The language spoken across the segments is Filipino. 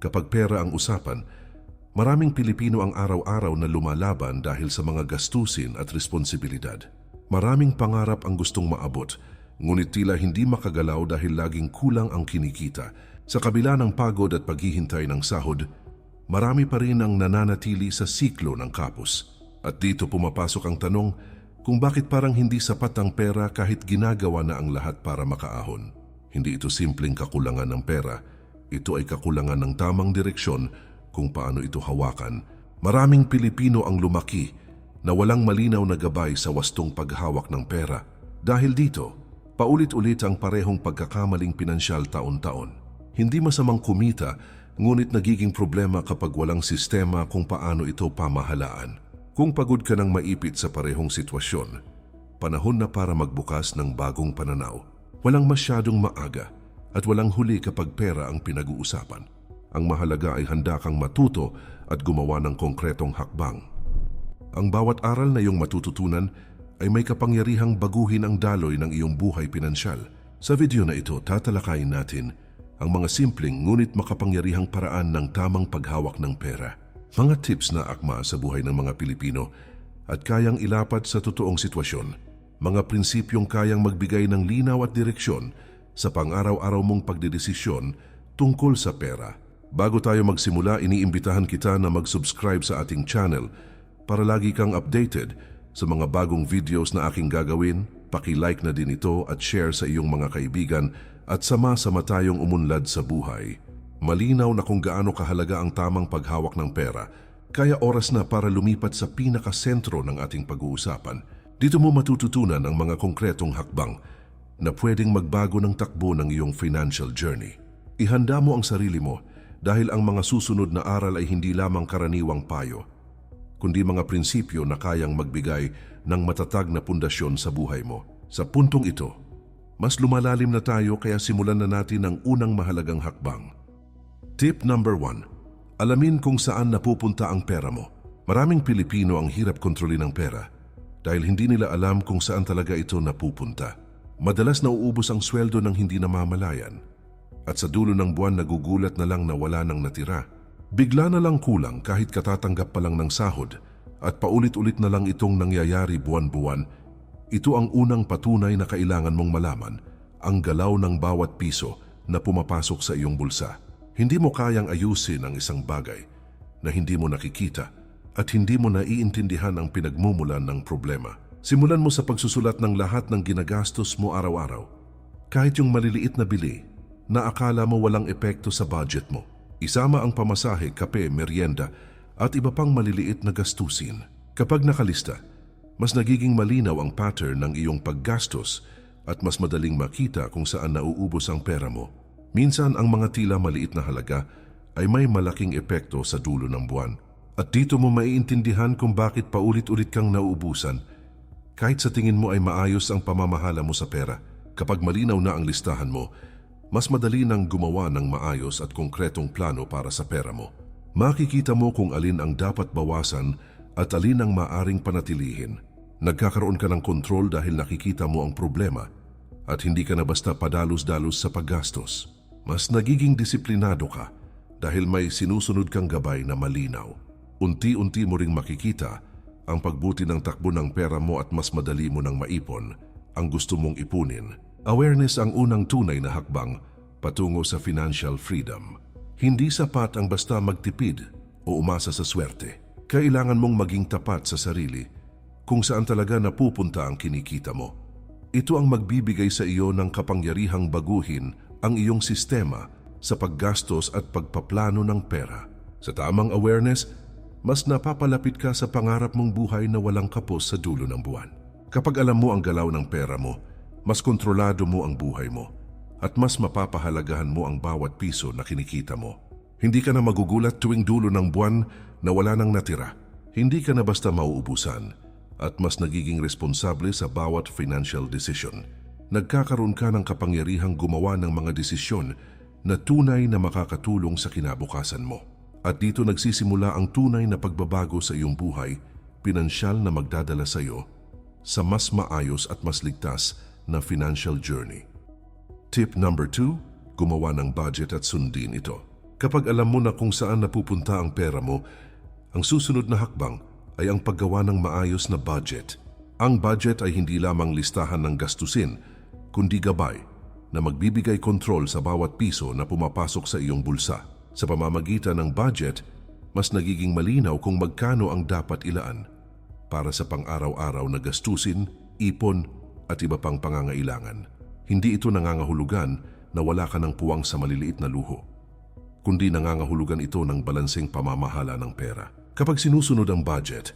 Kapag pera ang usapan, maraming Pilipino ang araw-araw na lumalaban dahil sa mga gastusin at responsibilidad. Maraming pangarap ang gustong maabot, ngunit tila hindi makagalaw dahil laging kulang ang kinikita. Sa kabila ng pagod at paghihintay ng sahod, marami pa rin ang nananatili sa siklo ng kapos. At dito pumapasok ang tanong kung bakit parang hindi sapat ang pera kahit ginagawa na ang lahat para makaahon. Hindi ito simpleng kakulangan ng pera, ito ay kakulangan ng tamang direksyon kung paano ito hawakan. Maraming Pilipino ang lumaki na walang malinaw na gabay sa wastong paghawak ng pera. Dahil dito, paulit-ulit ang parehong pagkakamaling pinansyal taon-taon. Hindi masamang kumita, ngunit nagiging problema kapag walang sistema kung paano ito pamahalaan. Kung pagod ka ng maipit sa parehong sitwasyon, panahon na para magbukas ng bagong pananaw. Walang masyadong maaga at walang huli kapag pera ang pinag-uusapan. Ang mahalaga ay handa kang matuto at gumawa ng konkretong hakbang. Ang bawat aral na iyong matututunan ay may kapangyarihang baguhin ang daloy ng iyong buhay pinansyal. Sa video na ito, tatalakayin natin ang mga simpleng ngunit makapangyarihang paraan ng tamang paghawak ng pera. Mga tips na akma sa buhay ng mga Pilipino at kayang ilapat sa totoong sitwasyon. Mga prinsipyong kayang magbigay ng linaw at direksyon sa pang-araw-araw mong pagdedesisyon tungkol sa pera. Bago tayo magsimula, iniimbitahan kita na mag-subscribe sa ating channel para lagi kang updated sa mga bagong videos na aking gagawin. Paki-like na din ito at share sa iyong mga kaibigan at sama-sama tayong umunlad sa buhay. Malinaw na kung gaano kahalaga ang tamang paghawak ng pera, kaya oras na para lumipat sa pinakasentro ng ating pag-uusapan. Dito mo matututunan ang mga konkretong hakbang na pwedeng magbago ng takbo ng iyong financial journey. Ihanda mo ang sarili mo dahil ang mga susunod na aral ay hindi lamang karaniwang payo, kundi mga prinsipyo na kayang magbigay ng matatag na pundasyon sa buhay mo. Sa puntong ito, mas lumalalim na tayo kaya simulan na natin ang unang mahalagang hakbang. Tip number 1. Alamin kung saan napupunta ang pera mo. Maraming Pilipino ang hirap kontrolin ng pera dahil hindi nila alam kung saan talaga ito napupunta. Madalas nauubos ang sweldo ng hindi namamalayan at sa dulo ng buwan nagugulat na lang na wala nang natira. Bigla na lang kulang kahit katatanggap pa lang ng sahod at paulit-ulit na lang itong nangyayari buwan-buwan. Ito ang unang patunay na kailangan mong malaman, ang galaw ng bawat piso na pumapasok sa iyong bulsa. Hindi mo kayang ayusin ang isang bagay na hindi mo nakikita at hindi mo naiintindihan ang pinagmumulan ng problema. Simulan mo sa pagsusulat ng lahat ng ginagastos mo araw-araw. Kahit yung maliliit na bili na akala mo walang epekto sa budget mo. Isama ang pamasahe, kape, merienda at iba pang maliliit na gastusin. Kapag nakalista, mas nagiging malinaw ang pattern ng iyong paggastos at mas madaling makita kung saan nauubos ang pera mo. Minsan ang mga tila maliit na halaga ay may malaking epekto sa dulo ng buwan. At dito mo maiintindihan kung bakit paulit-ulit kang nauubusan. Kahit sa tingin mo ay maayos ang pamamahala mo sa pera, kapag malinaw na ang listahan mo, mas madali nang gumawa ng maayos at konkretong plano para sa pera mo. Makikita mo kung alin ang dapat bawasan at alin ang maaring panatilihin. Nagkakaroon ka ng kontrol dahil nakikita mo ang problema at hindi ka na basta padalos-dalos sa paggastos. Mas nagiging disiplinado ka dahil may sinusunod kang gabay na malinaw unti-unti mo ring makikita ang pagbuti ng takbo ng pera mo at mas madali mo nang maipon ang gusto mong ipunin. Awareness ang unang tunay na hakbang patungo sa financial freedom. Hindi sapat ang basta magtipid o umasa sa swerte. Kailangan mong maging tapat sa sarili kung saan talaga napupunta ang kinikita mo. Ito ang magbibigay sa iyo ng kapangyarihang baguhin ang iyong sistema sa paggastos at pagpaplano ng pera. Sa tamang awareness, mas napapalapit ka sa pangarap mong buhay na walang kapos sa dulo ng buwan. Kapag alam mo ang galaw ng pera mo, mas kontrolado mo ang buhay mo at mas mapapahalagahan mo ang bawat piso na kinikita mo. Hindi ka na magugulat tuwing dulo ng buwan na wala nang natira. Hindi ka na basta mauubusan at mas nagiging responsable sa bawat financial decision. Nagkakaroon ka ng kapangyarihang gumawa ng mga desisyon na tunay na makakatulong sa kinabukasan mo. At dito nagsisimula ang tunay na pagbabago sa iyong buhay, pinansyal na magdadala sa iyo sa mas maayos at mas ligtas na financial journey. Tip number 2, gumawa ng budget at sundin ito. Kapag alam mo na kung saan napupunta ang pera mo, ang susunod na hakbang ay ang paggawa ng maayos na budget. Ang budget ay hindi lamang listahan ng gastusin, kundi gabay na magbibigay kontrol sa bawat piso na pumapasok sa iyong bulsa. Sa pamamagitan ng budget, mas nagiging malinaw kung magkano ang dapat ilaan para sa pang-araw-araw na gastusin, ipon at iba pang pangangailangan. Hindi ito nangangahulugan na wala ka ng puwang sa maliliit na luho, kundi nangangahulugan ito ng balanseng pamamahala ng pera. Kapag sinusunod ang budget,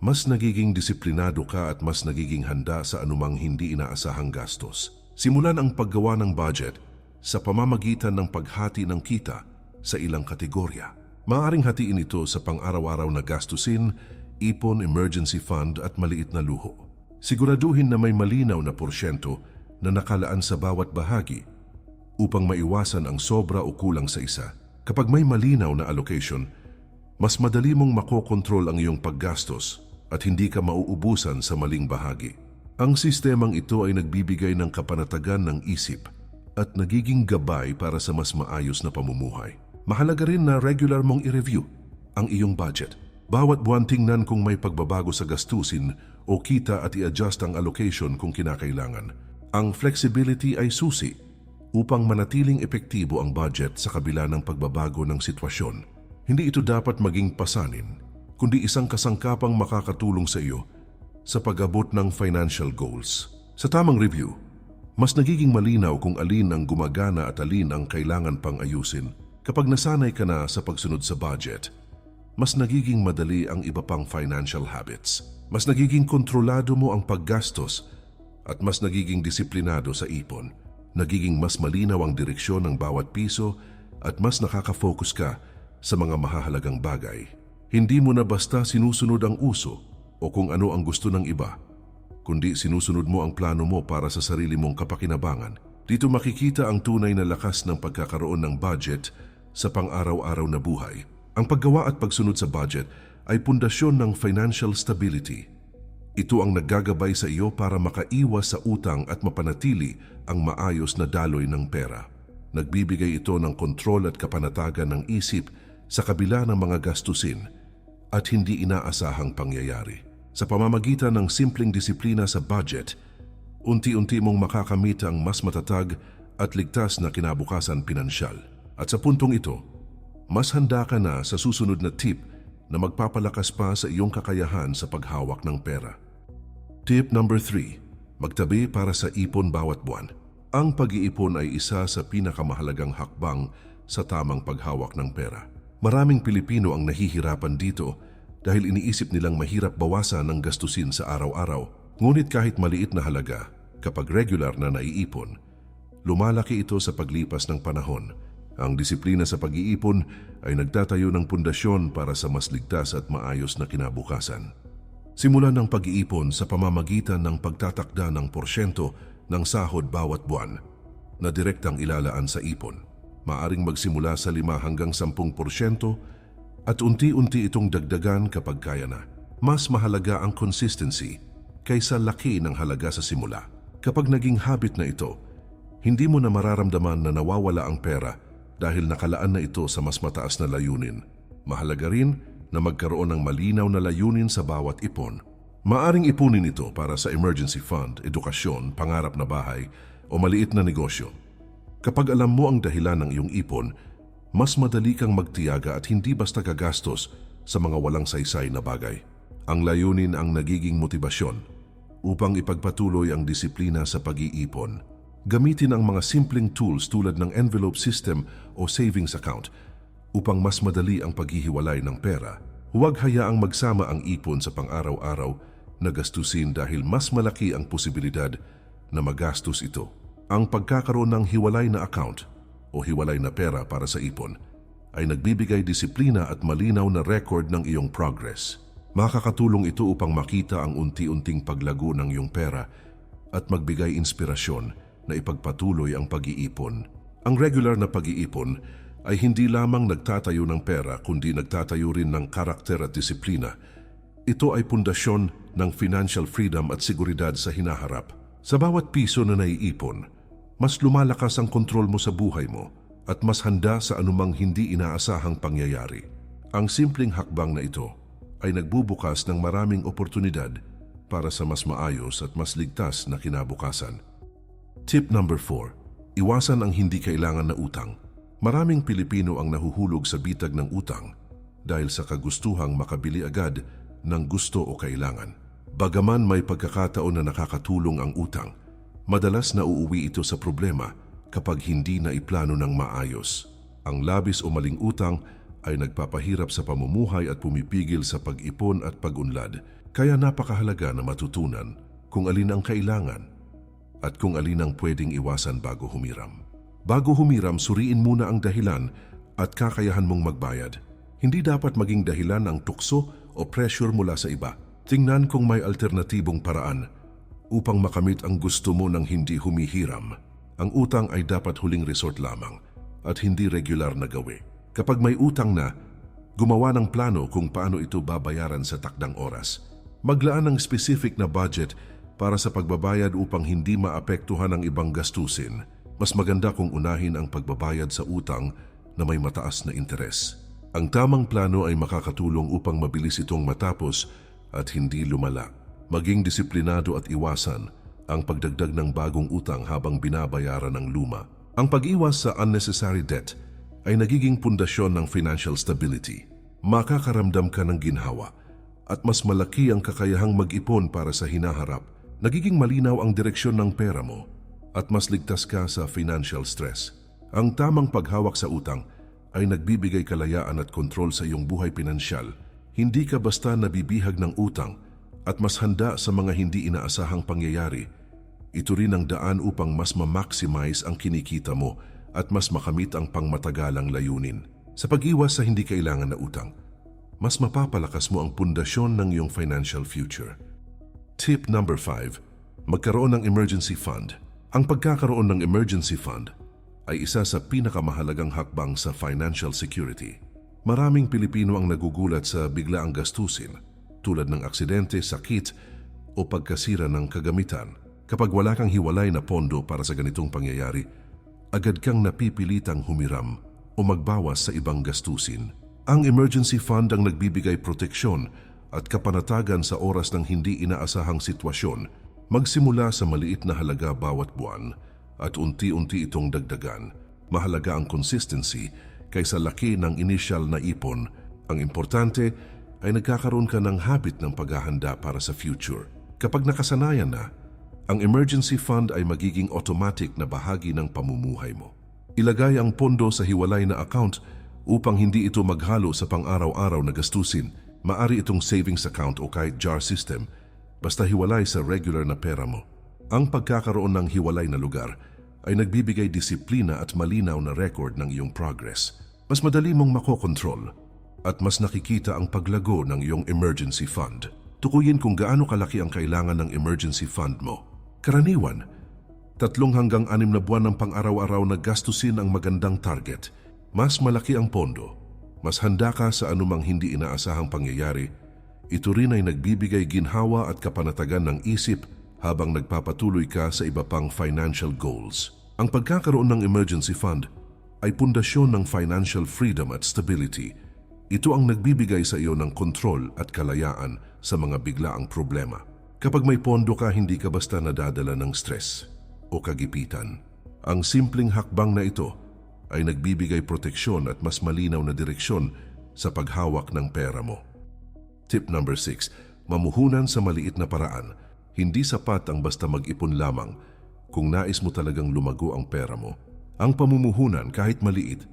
mas nagiging disiplinado ka at mas nagiging handa sa anumang hindi inaasahang gastos. Simulan ang paggawa ng budget sa pamamagitan ng paghati ng kita sa ilang kategorya. Maaring hatiin ito sa pang-araw-araw na gastusin, ipon, emergency fund at maliit na luho. Siguraduhin na may malinaw na porsyento na nakalaan sa bawat bahagi upang maiwasan ang sobra o kulang sa isa. Kapag may malinaw na allocation, mas madali mong makokontrol ang iyong paggastos at hindi ka mauubusan sa maling bahagi. Ang sistemang ito ay nagbibigay ng kapanatagan ng isip at nagiging gabay para sa mas maayos na pamumuhay. Mahalaga rin na regular mong i-review ang iyong budget. Bawat buwan tingnan kung may pagbabago sa gastusin o kita at i-adjust ang allocation kung kinakailangan. Ang flexibility ay susi upang manatiling epektibo ang budget sa kabila ng pagbabago ng sitwasyon. Hindi ito dapat maging pasanin, kundi isang kasangkapang makakatulong sa iyo sa pag-abot ng financial goals. Sa tamang review, mas nagiging malinaw kung alin ang gumagana at alin ang kailangan pang ayusin. Kapag nasanay ka na sa pagsunod sa budget, mas nagiging madali ang iba pang financial habits. Mas nagiging kontrolado mo ang paggastos at mas nagiging disiplinado sa ipon. Nagiging mas malinaw ang direksyon ng bawat piso at mas nakaka-focus ka sa mga mahahalagang bagay. Hindi mo na basta sinusunod ang uso o kung ano ang gusto ng iba, kundi sinusunod mo ang plano mo para sa sarili mong kapakinabangan. Dito makikita ang tunay na lakas ng pagkakaroon ng budget sa pang-araw-araw na buhay. Ang paggawa at pagsunod sa budget ay pundasyon ng financial stability. Ito ang naggagabay sa iyo para makaiwas sa utang at mapanatili ang maayos na daloy ng pera. Nagbibigay ito ng kontrol at kapanatagan ng isip sa kabila ng mga gastusin at hindi inaasahang pangyayari. Sa pamamagitan ng simpleng disiplina sa budget, unti-unti mong makakamit ang mas matatag at ligtas na kinabukasan pinansyal. At sa puntong ito, mas handa ka na sa susunod na tip na magpapalakas pa sa iyong kakayahan sa paghawak ng pera. Tip number 3. Magtabi para sa ipon bawat buwan. Ang pag-iipon ay isa sa pinakamahalagang hakbang sa tamang paghawak ng pera. Maraming Pilipino ang nahihirapan dito dahil iniisip nilang mahirap bawasan ang gastusin sa araw-araw. Ngunit kahit maliit na halaga, kapag regular na naiipon, lumalaki ito sa paglipas ng panahon. Ang disiplina sa pag-iipon ay nagtatayo ng pundasyon para sa mas ligtas at maayos na kinabukasan. Simulan ng pag-iipon sa pamamagitan ng pagtatakda ng porsyento ng sahod bawat buwan na direktang ilalaan sa ipon. Maaring magsimula sa 5 hanggang 10 porsyento at unti-unti itong dagdagan kapag kaya na. Mas mahalaga ang consistency kaysa laki ng halaga sa simula. Kapag naging habit na ito, hindi mo na mararamdaman na nawawala ang pera dahil nakalaan na ito sa mas mataas na layunin. Mahalaga rin na magkaroon ng malinaw na layunin sa bawat ipon. Maaring ipunin ito para sa emergency fund, edukasyon, pangarap na bahay o maliit na negosyo. Kapag alam mo ang dahilan ng iyong ipon, mas madali kang magtiyaga at hindi basta gagastos sa mga walang saysay na bagay. Ang layunin ang nagiging motibasyon upang ipagpatuloy ang disiplina sa pag-iipon. Gamitin ang mga simpleng tools tulad ng envelope system o savings account upang mas madali ang paghihiwalay ng pera. Huwag hayaang magsama ang ipon sa pang-araw-araw na gastusin dahil mas malaki ang posibilidad na magastos ito. Ang pagkakaroon ng hiwalay na account o hiwalay na pera para sa ipon ay nagbibigay disiplina at malinaw na record ng iyong progress. Makakatulong ito upang makita ang unti-unting paglago ng iyong pera at magbigay inspirasyon na ipagpatuloy ang pag-iipon. Ang regular na pag-iipon ay hindi lamang nagtatayo ng pera kundi nagtatayo rin ng karakter at disiplina. Ito ay pundasyon ng financial freedom at seguridad sa hinaharap. Sa bawat piso na naiipon, mas lumalakas ang kontrol mo sa buhay mo at mas handa sa anumang hindi inaasahang pangyayari. Ang simpleng hakbang na ito ay nagbubukas ng maraming oportunidad para sa mas maayos at mas ligtas na kinabukasan. Tip number 4. Iwasan ang hindi kailangan na utang. Maraming Pilipino ang nahuhulog sa bitag ng utang dahil sa kagustuhang makabili agad ng gusto o kailangan. Bagaman may pagkakataon na nakakatulong ang utang, madalas na uuwi ito sa problema kapag hindi na iplano ng maayos. Ang labis o maling utang ay nagpapahirap sa pamumuhay at pumipigil sa pag-ipon at pag-unlad. Kaya napakahalaga na matutunan kung alin ang kailangan at kung alin ang pwedeng iwasan bago humiram. Bago humiram, suriin muna ang dahilan at kakayahan mong magbayad. Hindi dapat maging dahilan ang tukso o pressure mula sa iba. Tingnan kung may alternatibong paraan upang makamit ang gusto mo ng hindi humihiram. Ang utang ay dapat huling resort lamang at hindi regular na gawi. Kapag may utang na, gumawa ng plano kung paano ito babayaran sa takdang oras. Maglaan ng specific na budget para sa pagbabayad upang hindi maapektuhan ang ibang gastusin. Mas maganda kung unahin ang pagbabayad sa utang na may mataas na interes. Ang tamang plano ay makakatulong upang mabilis itong matapos at hindi lumala. Maging disiplinado at iwasan ang pagdagdag ng bagong utang habang binabayaran ng luma. Ang pag-iwas sa unnecessary debt ay nagiging pundasyon ng financial stability. Makakaramdam ka ng ginhawa at mas malaki ang kakayahang mag-ipon para sa hinaharap. Nagiging malinaw ang direksyon ng pera mo at mas ligtas ka sa financial stress. Ang tamang paghawak sa utang ay nagbibigay kalayaan at kontrol sa iyong buhay pinansyal, hindi ka basta nabibihag ng utang at mas handa sa mga hindi inaasahang pangyayari. Ito rin ang daan upang mas ma-maximize ang kinikita mo at mas makamit ang pangmatagalang layunin. Sa pag-iwas sa hindi kailangan na utang, mas mapapalakas mo ang pundasyon ng iyong financial future. Tip number 5. Magkaroon ng emergency fund. Ang pagkakaroon ng emergency fund ay isa sa pinakamahalagang hakbang sa financial security. Maraming Pilipino ang nagugulat sa biglaang gastusin tulad ng aksidente, sakit o pagkasira ng kagamitan. Kapag wala kang hiwalay na pondo para sa ganitong pangyayari, agad kang napipilitang humiram o magbawas sa ibang gastusin. Ang emergency fund ang nagbibigay proteksyon at kapanatagan sa oras ng hindi inaasahang sitwasyon magsimula sa maliit na halaga bawat buwan at unti-unti itong dagdagan. Mahalaga ang consistency kaysa laki ng initial na ipon. Ang importante ay nagkakaroon ka ng habit ng paghahanda para sa future. Kapag nakasanayan na, ang emergency fund ay magiging automatic na bahagi ng pamumuhay mo. Ilagay ang pondo sa hiwalay na account upang hindi ito maghalo sa pang-araw-araw na gastusin. Maari itong savings account o kahit jar system basta hiwalay sa regular na pera mo. Ang pagkakaroon ng hiwalay na lugar ay nagbibigay disiplina at malinaw na record ng iyong progress. Mas madali mong makokontrol at mas nakikita ang paglago ng iyong emergency fund. Tukuyin kung gaano kalaki ang kailangan ng emergency fund mo. Karaniwan, tatlong hanggang anim na buwan ng pang-araw-araw na gastusin ang magandang target. Mas malaki ang pondo, mas handa ka sa anumang hindi inaasahang pangyayari. Ito rin ay nagbibigay ginhawa at kapanatagan ng isip habang nagpapatuloy ka sa iba pang financial goals. Ang pagkakaroon ng emergency fund ay pundasyon ng financial freedom at stability. Ito ang nagbibigay sa iyo ng kontrol at kalayaan sa mga biglaang problema. Kapag may pondo ka, hindi ka basta nadadala ng stress o kagipitan. Ang simpleng hakbang na ito ay nagbibigay proteksyon at mas malinaw na direksyon sa paghawak ng pera mo. Tip number 6. Mamuhunan sa maliit na paraan hindi sapat ang basta mag-ipon lamang kung nais mo talagang lumago ang pera mo. Ang pamumuhunan kahit maliit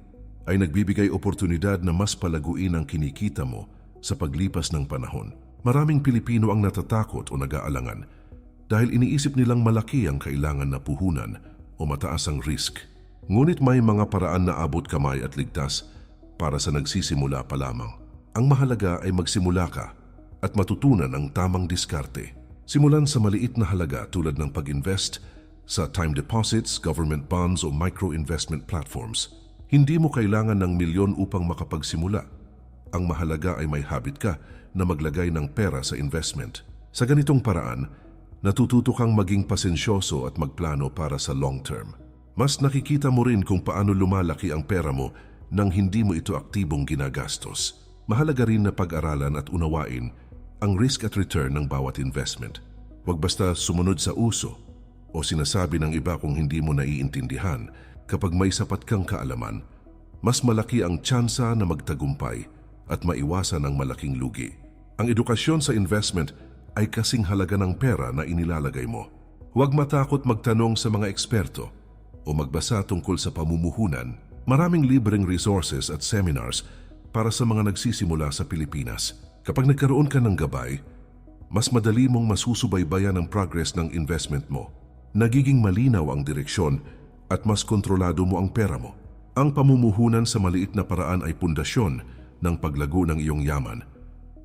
ay nagbibigay oportunidad na mas palaguin ang kinikita mo sa paglipas ng panahon. Maraming Pilipino ang natatakot o nag-aalangan dahil iniisip nilang malaki ang kailangan na puhunan o mataas ang risk. Ngunit may mga paraan na abot kamay at ligtas para sa nagsisimula pa lamang. Ang mahalaga ay magsimula ka at matutunan ang tamang diskarte. Simulan sa maliit na halaga tulad ng pag-invest sa time deposits, government bonds o micro-investment platforms. Hindi mo kailangan ng milyon upang makapagsimula. Ang mahalaga ay may habit ka na maglagay ng pera sa investment. Sa ganitong paraan, natututo kang maging pasensyoso at magplano para sa long term. Mas nakikita mo rin kung paano lumalaki ang pera mo nang hindi mo ito aktibong ginagastos. Mahalaga rin na pag-aralan at unawain ang risk at return ng bawat investment. Huwag basta sumunod sa uso o sinasabi ng iba kung hindi mo naiintindihan kapag may sapat kang kaalaman, mas malaki ang tsansa na magtagumpay at maiwasan ang malaking lugi. Ang edukasyon sa investment ay kasing halaga ng pera na inilalagay mo. Huwag matakot magtanong sa mga eksperto o magbasa tungkol sa pamumuhunan. Maraming libreng resources at seminars para sa mga nagsisimula sa Pilipinas. Kapag nagkaroon ka ng gabay, mas madali mong masusubaybayan ang progress ng investment mo. Nagiging malinaw ang direksyon at mas kontrolado mo ang pera mo. Ang pamumuhunan sa maliit na paraan ay pundasyon ng paglago ng iyong yaman.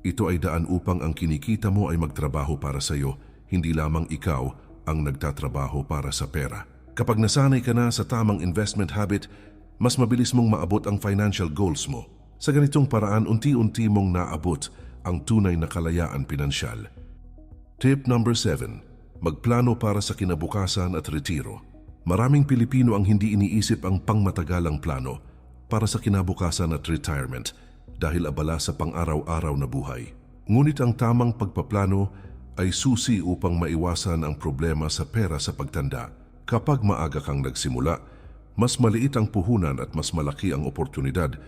Ito ay daan upang ang kinikita mo ay magtrabaho para sa iyo, hindi lamang ikaw ang nagtatrabaho para sa pera. Kapag nasanay ka na sa tamang investment habit, mas mabilis mong maabot ang financial goals mo. Sa ganitong paraan, unti-unti mong naabot ang tunay na kalayaan pinansyal. Tip number 7. Magplano para sa kinabukasan at retiro. Maraming Pilipino ang hindi iniisip ang pangmatagalang plano para sa kinabukasan at retirement dahil abala sa pang-araw-araw na buhay. Ngunit ang tamang pagpaplano ay susi upang maiwasan ang problema sa pera sa pagtanda. Kapag maaga kang nagsimula, mas maliit ang puhunan at mas malaki ang oportunidad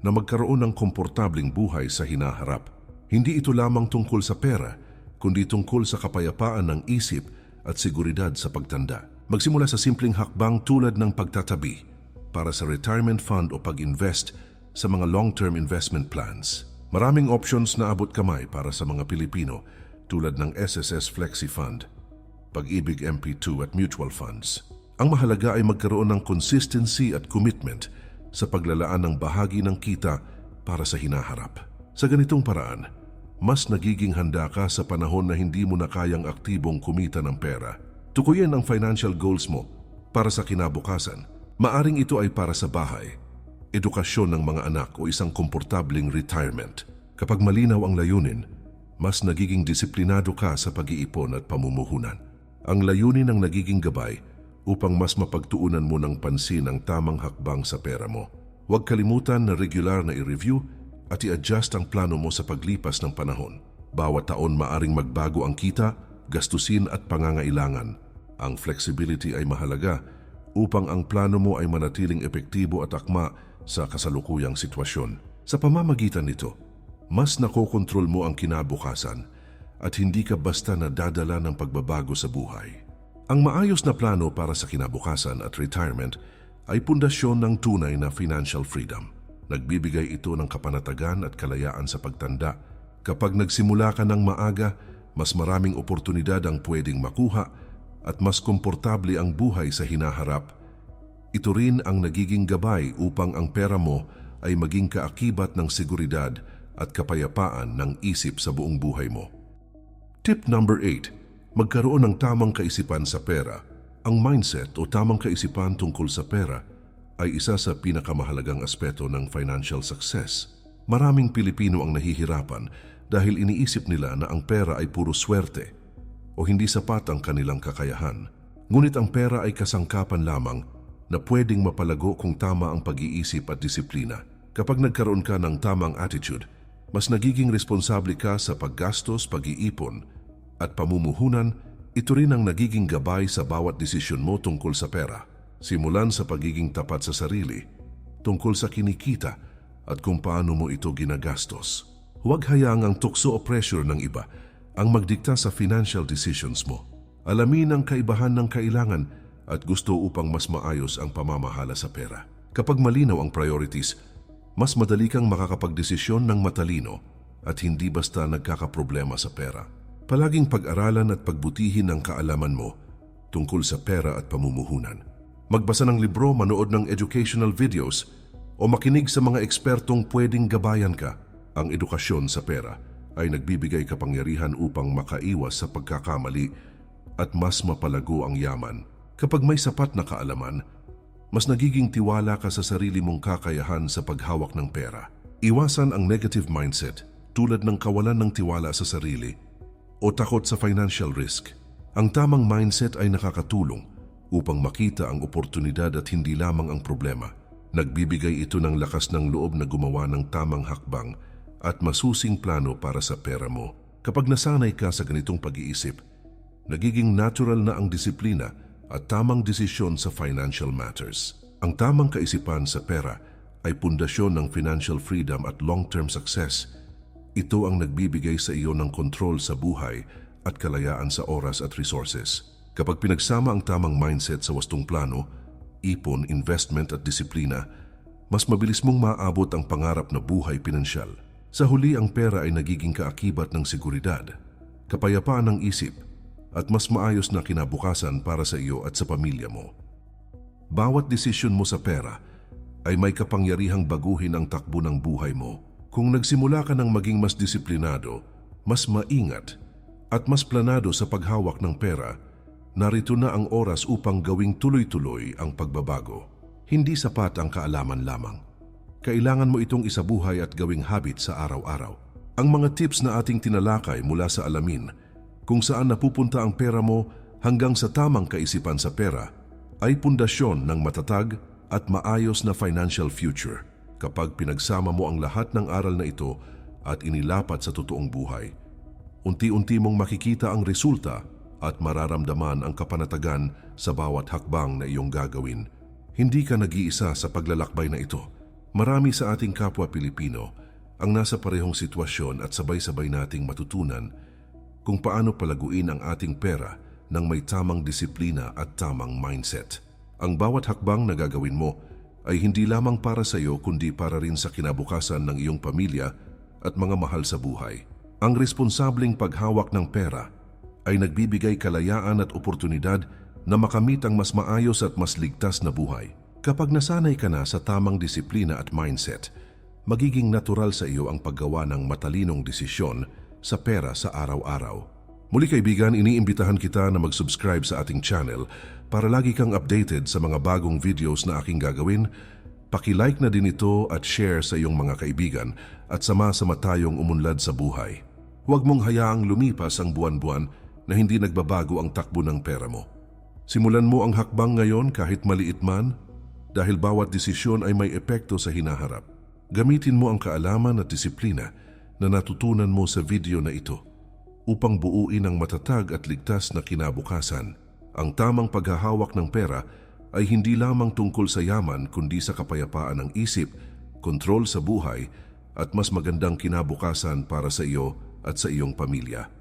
na magkaroon ng komportabling buhay sa hinaharap. Hindi ito lamang tungkol sa pera, kundi tungkol sa kapayapaan ng isip at seguridad sa pagtanda. Magsimula sa simpleng hakbang tulad ng pagtatabi para sa retirement fund o pag-invest sa mga long-term investment plans. Maraming options na abot kamay para sa mga Pilipino tulad ng SSS Flexi Fund, Pag-ibig MP2 at mutual funds. Ang mahalaga ay magkaroon ng consistency at commitment sa paglalaan ng bahagi ng kita para sa hinaharap. Sa ganitong paraan, mas nagiging handa ka sa panahon na hindi mo na kayang aktibong kumita ng pera. Tukuyin ang financial goals mo para sa kinabukasan. Maaring ito ay para sa bahay, edukasyon ng mga anak o isang komportabling retirement. Kapag malinaw ang layunin, mas nagiging disiplinado ka sa pag-iipon at pamumuhunan. Ang layunin ang nagiging gabay upang mas mapagtuunan mo ng pansin ang tamang hakbang sa pera mo. Huwag kalimutan na regular na i-review at i-adjust ang plano mo sa paglipas ng panahon. Bawat taon maaring magbago ang kita, gastusin at pangangailangan. Ang flexibility ay mahalaga upang ang plano mo ay manatiling epektibo at akma sa kasalukuyang sitwasyon. Sa pamamagitan nito, mas nakokontrol mo ang kinabukasan at hindi ka basta nadadala ng pagbabago sa buhay. Ang maayos na plano para sa kinabukasan at retirement ay pundasyon ng tunay na financial freedom. Nagbibigay ito ng kapanatagan at kalayaan sa pagtanda. Kapag nagsimula ka ng maaga, mas maraming oportunidad ang pwedeng makuha at mas komportable ang buhay sa hinaharap. Ito rin ang nagiging gabay upang ang pera mo ay maging kaakibat ng seguridad at kapayapaan ng isip sa buong buhay mo. Tip number 8. Magkaroon ng tamang kaisipan sa pera. Ang mindset o tamang kaisipan tungkol sa pera ay isa sa pinakamahalagang aspeto ng financial success. Maraming Pilipino ang nahihirapan dahil iniisip nila na ang pera ay puro swerte o hindi sapat ang kanilang kakayahan. Ngunit ang pera ay kasangkapan lamang na pwedeng mapalago kung tama ang pag-iisip at disiplina. Kapag nagkaroon ka ng tamang attitude, mas nagiging responsable ka sa paggastos, pag-iipon at pamumuhunan, ito rin ang nagiging gabay sa bawat desisyon mo tungkol sa pera. Simulan sa pagiging tapat sa sarili, tungkol sa kinikita at kung paano mo ito ginagastos. Huwag hayaang ang tukso o pressure ng iba ang magdikta sa financial decisions mo. Alamin ang kaibahan ng kailangan at gusto upang mas maayos ang pamamahala sa pera. Kapag malinaw ang priorities, mas madali kang makakapagdesisyon ng matalino at hindi basta nagkakaproblema sa pera. Palaging pag-aralan at pagbutihin ang kaalaman mo tungkol sa pera at pamumuhunan. Magbasa ng libro, manood ng educational videos o makinig sa mga ekspertong pwedeng gabayan ka. Ang edukasyon sa pera ay nagbibigay kapangyarihan upang makaiwas sa pagkakamali at mas mapalago ang yaman. Kapag may sapat na kaalaman, mas nagiging tiwala ka sa sarili mong kakayahan sa paghawak ng pera. Iwasan ang negative mindset tulad ng kawalan ng tiwala sa sarili o takot sa financial risk. Ang tamang mindset ay nakakatulong upang makita ang oportunidad at hindi lamang ang problema. Nagbibigay ito ng lakas ng loob na gumawa ng tamang hakbang at masusing plano para sa pera mo. Kapag nasanay ka sa ganitong pag-iisip, nagiging natural na ang disiplina at tamang desisyon sa financial matters. Ang tamang kaisipan sa pera ay pundasyon ng financial freedom at long-term success. Ito ang nagbibigay sa iyo ng kontrol sa buhay at kalayaan sa oras at resources. Kapag pinagsama ang tamang mindset sa wastong plano, ipon, investment at disiplina, mas mabilis mong maabot ang pangarap na buhay pinansyal. Sa huli ang pera ay nagiging kaakibat ng seguridad, kapayapaan ng isip, at mas maayos na kinabukasan para sa iyo at sa pamilya mo. Bawat desisyon mo sa pera ay may kapangyarihang baguhin ang takbo ng buhay mo. Kung nagsimula ka ng maging mas disiplinado, mas maingat, at mas planado sa paghawak ng pera, narito na ang oras upang gawing tuloy-tuloy ang pagbabago. Hindi sapat ang kaalaman lamang. Kailangan mo itong isabuhay at gawing habit sa araw-araw. Ang mga tips na ating tinalakay mula sa alamin kung saan napupunta ang pera mo hanggang sa tamang kaisipan sa pera ay pundasyon ng matatag at maayos na financial future kapag pinagsama mo ang lahat ng aral na ito at inilapat sa totoong buhay. Unti-unti mong makikita ang resulta at mararamdaman ang kapanatagan sa bawat hakbang na iyong gagawin. Hindi ka nag-iisa sa paglalakbay na ito. Marami sa ating kapwa Pilipino ang nasa parehong sitwasyon at sabay-sabay nating matutunan kung paano palaguin ang ating pera ng may tamang disiplina at tamang mindset. Ang bawat hakbang na gagawin mo ay hindi lamang para sa iyo kundi para rin sa kinabukasan ng iyong pamilya at mga mahal sa buhay. Ang responsableng paghawak ng pera ay nagbibigay kalayaan at oportunidad na makamit ang mas maayos at mas ligtas na buhay. Kapag nasanay ka na sa tamang disiplina at mindset, magiging natural sa iyo ang paggawa ng matalinong desisyon sa pera sa araw-araw. Muli kaibigan, iniimbitahan kita na mag-subscribe sa ating channel para lagi kang updated sa mga bagong videos na aking gagawin. Paki-like na din ito at share sa iyong mga kaibigan at sama-sama tayong umunlad sa buhay. Huwag mong hayaang lumipas ang buwan-buwan na hindi nagbabago ang takbo ng pera mo. Simulan mo ang hakbang ngayon kahit maliit man dahil bawat desisyon ay may epekto sa hinaharap. Gamitin mo ang kaalaman at disiplina na natutunan mo sa video na ito upang buuin ang matatag at ligtas na kinabukasan. Ang tamang paghahawak ng pera ay hindi lamang tungkol sa yaman kundi sa kapayapaan ng isip, kontrol sa buhay at mas magandang kinabukasan para sa iyo at sa iyong pamilya.